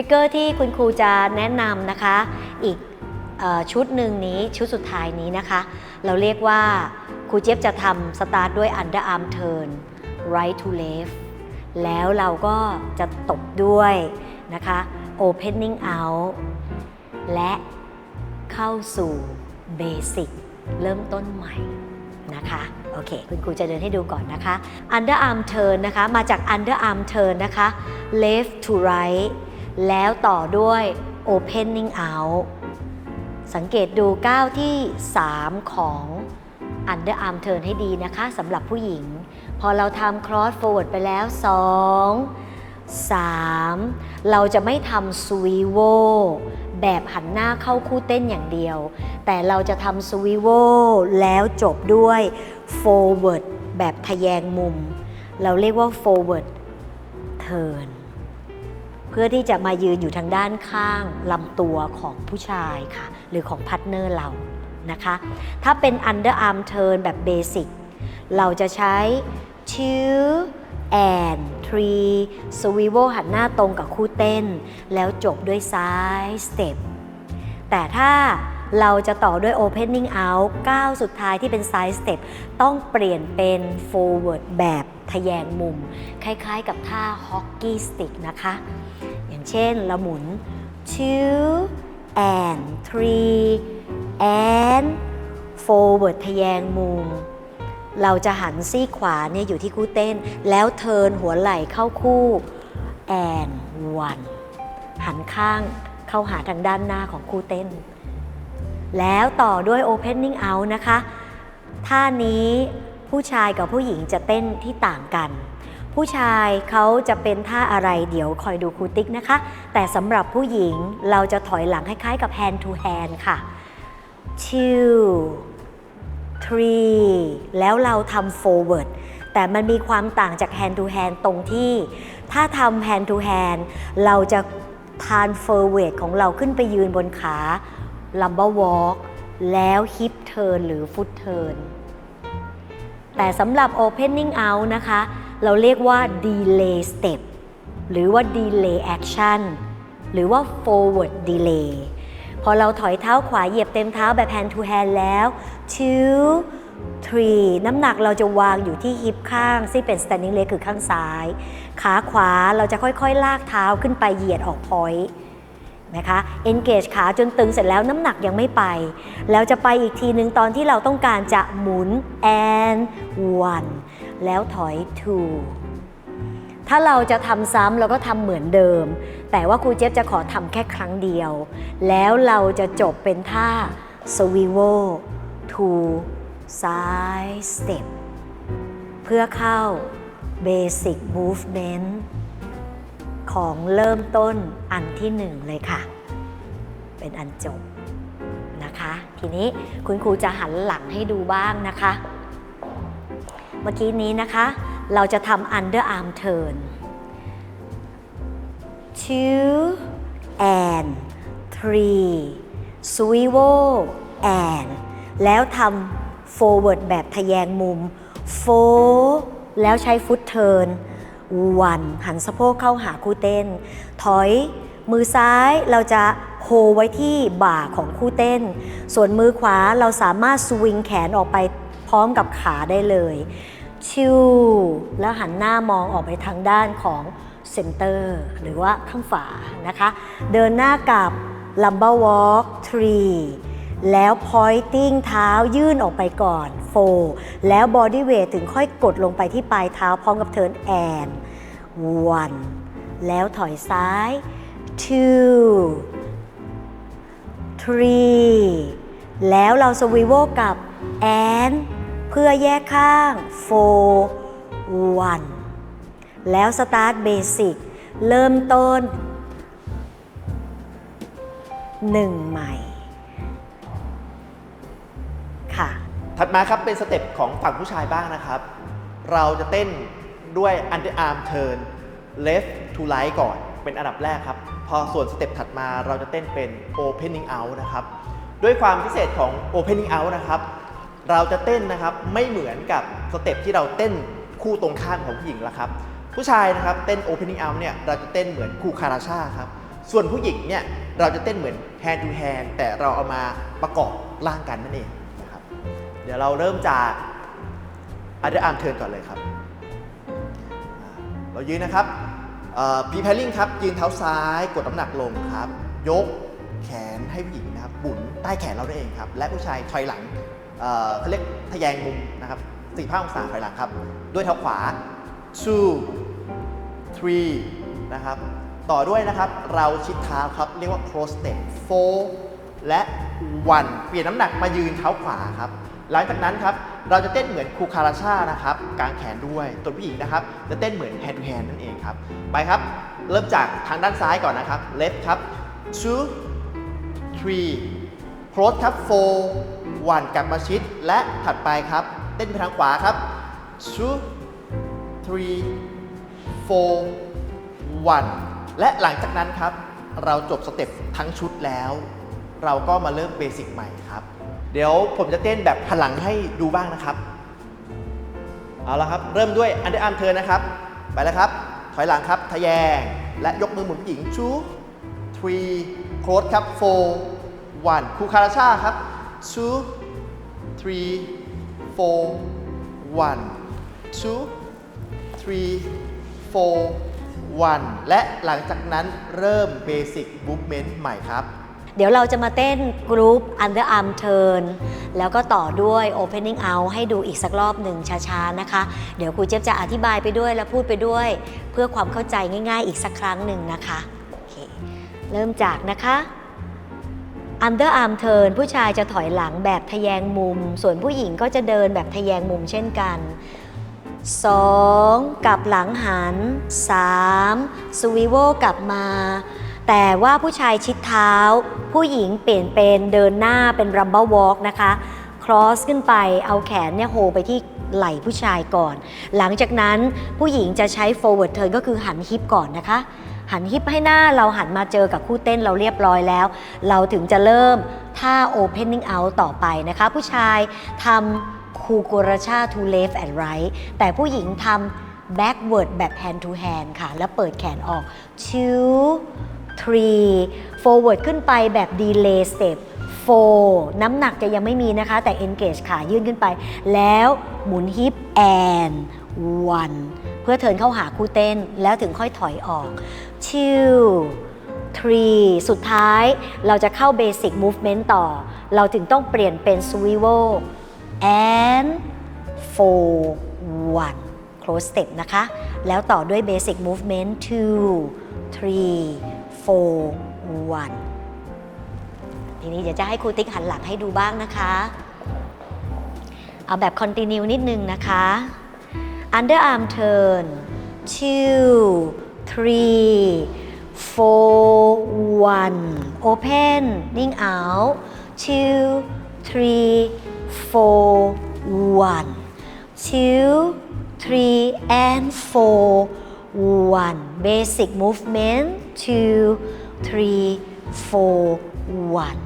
ฟิกเกอร์ที่คุณครูจะแนะนำนะคะ อีกออชุดหนึ่งนี้ชุดสุดท้ายนี้นะคะ เราเรียกว่าครูเจี๊ยบจะทำสตาร์ทด้วย underarm turn right to left แล้วเราก็จะตบด้วยนะคะ opening out และเข้าสู่เบสิกเริ่มต้นใหม่นะคะโอเค คุณครูจะเดินให้ดูก่อนนะคะ underarm turn นะคะ มาจาก underarm turn นะคะ left to right แล้วต่อด้วย opening out สังเกตดูก้าวที่ 3 ของ underarm turn ให้ดีนะคะสำหรับผู้หญิง พอเราทำ cross forward ไปแล้ว 2 3 เราจะไม่ทำ swivel แบบหันหน้าเข้าคู่เต้นอย่างเดียว แต่เราจะทำ swivel แล้วจบด้วย forward แบบทะแยงมุม เราเรียกว่า forward turn พื่อที่จะมายืนอยู่ทางด้านข้างลำตัวของผู้ชายค่ะ หรือของพาร์ทเนอร์เรานะคะ ถ้าเป็น underarm turn แบบเบสิกเราจะใช้ two and three swivel หันหน้าตรงกับคู่เต้น แล้วจบด้วย side step แต่ถ้าเราจะต่อด้วย opening out ก้าวสุดท้ายที่เป็น side step ต้องเปลี่ยนเป็น forward แบบทะแยงมุม คล้ายๆกับท่า hockey stick นะคะ เช่นเราหมุน two and three and forward ทะแยงมุม เราจะหันซี่ขวาเนี่ยอยู่ที่คู่เต้น แล้วเทินหัวไหล่เข้าคู่ and one หันข้างเข้าหาทางด้านหน้าของคู่เต้น แล้วต่อด้วย opening out นะคะ ท่านี้ผู้ชายกับผู้หญิงจะเต้นที่ต่างกัน ผู้ชายเขาจะเป็นท่าอะไรเดี๋ยวคอยดูครูติ๊กนะคะ แต่สำหรับผู้หญิงเราจะถอยหลังคล้ายๆกับ hand to hand ค่ะ two three แล้วเราทำ forward แต่มันมีความต่างจาก hand to hand ตรงที่ ถ้าทำ hand to hand เราจะทาน r weight ของเราขึ้นไปยืนบนขา lumbar walk แล้ว hip turn หรือ foot turn แต่สำหรับ opening out นะคะ เราเรียกว่า delay step หรือว่า delay action หรือว่า forward delay พอเราถอยเท้าขวาเหยียบเต็มเท้าแบบ hand to hand แล้ว two three น้ำหนักเราจะวางอยู่ที่ฮิปข้างซึ่งเป็น standing leg คือข้างซ้าย ขาขวาเราจะค่อยๆ ลากเท้าขึ้นไปเหยียดออก point นะคะ engage ขาจนตึงเสร็จแล้วน้ำหนักยังไม่ไป แล้วจะไปอีกทีหนึ่งตอนที่เราต้องการจะหมุน and one แล้วถอย to ถ้าเราจะทำซ้ำเราก็ทำเหมือนเดิม แต่ว่าครูเจี๊ยบจะขอทำแค่ครั้งเดียว แล้วเราจะจบเป็นท่า swivel to side step เพื่อเข้า basic movement ของเริ่มต้นอันที่หนึ่งเลยค่ะ เป็นอันจบนะคะ ทีนี้คุณครูจะหันหลังให้ดูบ้างนะคะ เมื่อกี้นี้นะคะ เราจะทำ underarm turn two and three swivel and แล้วทำ forward แบบทะแยงมุม four แล้วใช้ foot turn one หันสะโพกเข้าหาคู่เต้น ถอยมือซ้ายเราจะโฮไว้ที่บ่าของคู่เต้น ส่วนมือขวาเราสามารถสวิงแขนออกไป พร้อมกับขาได้เลย ชิวแล้วหันหน้ามองออกไปทางด้านของเซนเตอร์หรือว่าข้างฝานะคะ เดินหน้ากับ lumbar walk three แล้ว pointing เท้ายื่นออกไปก่อน four แล้ว body weight ถึงค่อยกดลงไปที่ปลายเท้าพร้อมกับ turn and one แล้วถอยซ้าย two three แล้วเรา swivel กับ and เพื่อแยกข้าง four one แล้ว start basic เริ่มต้นหนึ่งใหม่ ค่ะ ถัดมาครับเป็นสเต็ปของฝั่งผู้ชายบ้างนะครับ เราจะเต้นด้วย underarm turn left to right ก่อนเป็นอันดับแรกครับ พอส่วนสเต็ปถัดมาเราจะเต้นเป็น opening out นะครับ ด้วยความพิเศษของ opening out นะครับ เราจะเต้นนะครับไม่เหมือนกับสเต็ปที่เราเต้นคู่ตรงข้ามของผู้หญิงละครับ ผู้ชายนะครับเต้น opening out เนี่ยเราจะเต้นเหมือนคู่คาราชาครับส่วนผู้หญิงเนี่ยเราจะเต้นเหมือน hand to hand แต่เราเอามาประกอบร่างกันนั่นเองนะครับเดี๋ยวเราเริ่มจาก under arm turn ก่อนเลยครับ เรายืนนะครับ พีแพลลิงครับยืนเท้าซ้ายกดน้ำหนักลงครับ ยกแขนให้ผู้หญิงนะครับบุนใต้แขนเราได้เองครับ และผู้ชายถอยหลัง เขาเรียกทะแยงมุมนะครับ45องศาถอยหลังครับ ด้วยเท้าขวา two three นะครับ ต่อด้วยนะครับ เราชิดเท้าครับ เรียกว่า cross step four และ one เปลี่ยนน้ำหนักมายืนเท้าขวาครับ หลังจากนั้นครับ เราจะเต้นเหมือนคูคาราชานะครับ กางแขนด้วย ตัวผู้หญิงนะครับ จะเต้นเหมือน hand to hand นั่นเองครับ ไปครับ เริ่มจากทางด้านซ้ายก่อนนะครับ left ครับ two three cross ครับ four one กลับมาชิด และถัดไปครับ เต้นไปทางขวาครับ two three four one และหลังจากนั้นครับ เราจบสเต็ปทั้งชุดแล้ว เราก็มาเริ่มเบสิกใหม่ครับ เดี๋ยวผมจะเต้นแบบพลังให้ดูบ้างนะครับ เอาละครับ เริ่มด้วย under arm turn นะครับ ไปแล้วครับ ถอยหลังครับทะแยง และยกมือหมุนผู้หญิง two three close ครับ four one คูคาราชาครับ two three four one two three four one และหลังจากนั้นเริ่ม basic movement ใหม่ครับ เดี๋ยวเราจะมาเต้นกรุ๊ป underarm turn แล้วก็ต่อด้วย opening out ให้ดูอีกสักรอบหนึ่งช้าๆนะคะ เดี๋ยวครูเจี๊ยบจะอธิบายไปด้วยและพูดไปด้วย เพื่อความเข้าใจง่ายๆอีกสักครั้งหนึ่งนะคะ โอเค เริ่มจากนะคะ อันเดอร์อาร์มเทิร์นผู้ชายจะถอยหลังแบบทะแยงมุม ส่วนผู้หญิงก็จะเดินแบบทะแยงมุมเช่นกัน 2. กลับหลังหัน 3. สวิโวกลับมา แต่ว่าผู้ชายชิดเท้า ผู้หญิงเปลี่ยนเป็นเดินหน้าเป็นรัมเบิลวอล์กนะคะ รอสขึ้นไปเอาแขนเนี่ยโฮไปที่ไหล่ผู้ชายก่อน หลังจากนั้นผู้หญิงจะใช้ forward turn ก็คือหันฮิปก่อนนะคะ หันฮิปให้หน้าเราหันมาเจอกับคู่เต้นเราเรียบร้อยแล้ว เราถึงจะเริ่มท่า opening out ต่อไปนะคะ ผู้ชายทำคูโกราชา to left and right แต่ผู้หญิงทำ backward แบบ hand to hand ค่ะ แล้วเปิดแขนออก two three forward ขึ้นไปแบบ delay step 4 น้ำหนักจะยังไม่มีนะคะ แต่ engage ขายื่นขึ้นไป แล้วหมุนฮิป and one เพื่อเทิร์นเข้าหาคู่เต้นแล้วถึงค่อยถอยออก two three สุดท้ายเราจะเข้า basic movement ต่อ เราถึงต้องเปลี่ยนเป็น swivel and four one close step นะคะ แล้วต่อด้วย basic movement two three four one ทีนี้เดี๋ยวจะให้ครูติ๊กหันหลังให้ดูบ้างนะคะ เอาแบบ continue นิดนึงนะคะ underarm turn two three four one opening out two three four one two three and four one basic movement two three four one